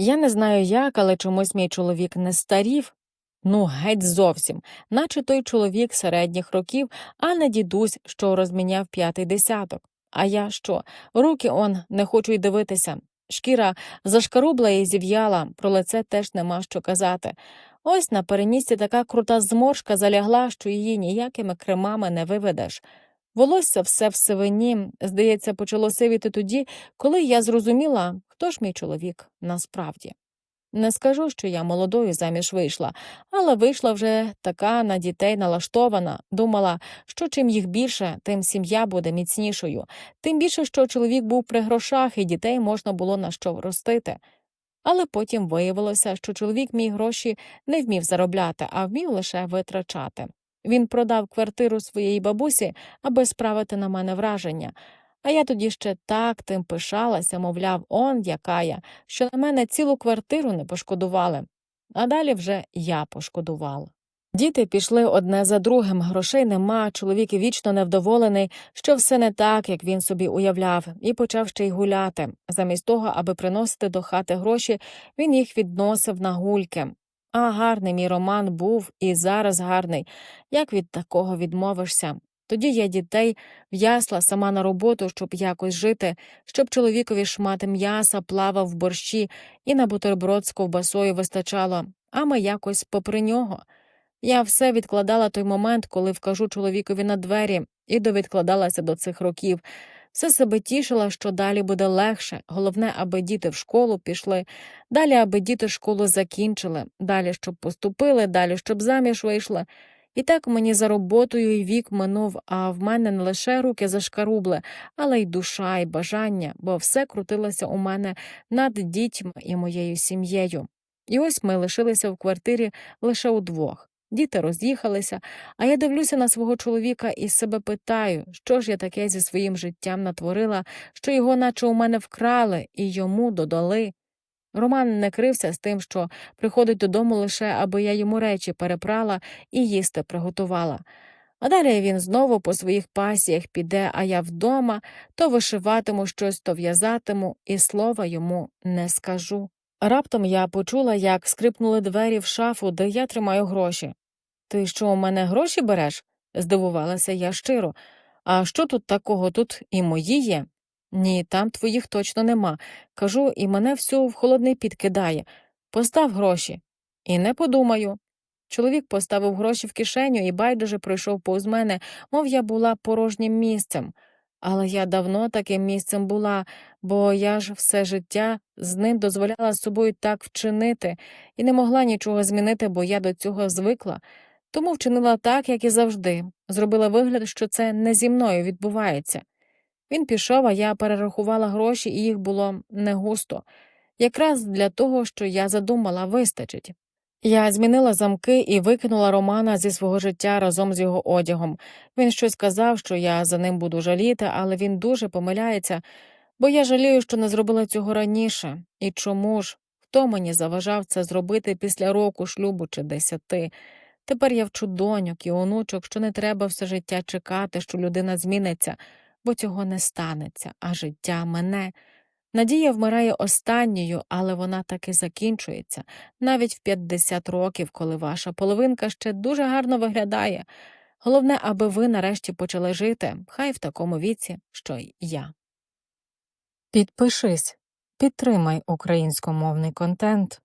Я не знаю як, але чомусь мій чоловік не старів. Ну, геть зовсім, наче той чоловік середніх років, а не дідусь, що розміняв п'ятий десяток. А я що? Руки он не хочу й дивитися. Шкіра зашкарубла і зів'яла, про лице теж нема що казати. Ось на перенісці така крута зморшка залягла, що її ніякими кремами не виведеш. Волосся все в сивині, здається, почало сивіти тоді, коли я зрозуміла, хто ж мій чоловік насправді. Не скажу, що я молодою заміж вийшла, але вийшла вже така на дітей налаштована, думала, що чим їх більше, тим сім'я буде міцнішою, тим більше, що чоловік був при грошах і дітей можна було на що ростити. Але потім виявилося, що чоловік мій гроші не вмів заробляти, а вмів лише витрачати. Він продав квартиру своєї бабусі, аби справити на мене враження. А я тоді ще так тим пишалася, мовляв, он яка я, що на мене цілу квартиру не пошкодували. А далі вже я пошкодувала. Діти пішли одне за другим, грошей нема, чоловік вічно невдоволений, що все не так, як він собі уявляв, і почав ще й гуляти. Замість того, аби приносити до хати гроші, він їх відносив на гульки. А гарний мій роман був і зараз гарний. Як від такого відмовишся? Тоді я дітей в'ясла сама на роботу, щоб якось жити, щоб чоловікові шмати м'яса плавав в борщі, і на бутерброд з ковбасою вистачало, а ми якось попри нього. Я все відкладала той момент, коли вкажу чоловікові на двері, і довідкладалася до цих років. Все себе тішила, що далі буде легше, головне, аби діти в школу пішли, далі, аби діти школу закінчили, далі, щоб поступили, далі, щоб заміж вийшли. І так мені за роботою і вік минув, а в мене не лише руки зашкарубли, але й душа, і бажання, бо все крутилося у мене над дітьми і моєю сім'єю. І ось ми лишилися в квартирі лише удвох. Діти роз'їхалися, а я дивлюся на свого чоловіка і себе питаю, що ж я таке зі своїм життям натворила, що його наче у мене вкрали і йому додали. Роман не крився з тим, що приходить додому лише, аби я йому речі перепрала і їсти приготувала. А далі він знову по своїх пасіях піде, а я вдома то вишиватиму щось, то в'язатиму, і слова йому не скажу. Раптом я почула, як скрипнули двері в шафу, де я тримаю гроші. Ти що, у мене гроші береш? здивувалася я щиро. А що тут такого? Тут і мої є? Ні, там твоїх точно нема. Кажу, і мене всю в холодний піт кидає. Постав гроші. І не подумаю. Чоловік поставив гроші в кишеню і байдуже пройшов повз мене, мов я була порожнім місцем. Але я давно таким місцем була, бо я ж все життя з ним дозволяла собою так вчинити і не могла нічого змінити, бо я до цього звикла. Тому вчинила так, як і завжди, зробила вигляд, що це не зі мною відбувається. Він пішов, а я перерахувала гроші, і їх було не густо. Якраз для того, що я задумала, вистачить. Я змінила замки і викинула Романа зі свого життя разом з його одягом. Він щось сказав, що я за ним буду жаліти, але він дуже помиляється, бо я жалію, що не зробила цього раніше. І чому ж? Хто мені заважав це зробити після року шлюбу чи десяти? Тепер я вчу доньок і онучок, що не треба все життя чекати, що людина зміниться, бо цього не станеться, а життя мене. Надія вмирає останньою, але вона таки закінчується, навіть в 50 років, коли ваша половинка ще дуже гарно виглядає. Головне, аби ви нарешті почали жити, хай в такому віці, що й я. Підпишись, підтримай українськомовний контент.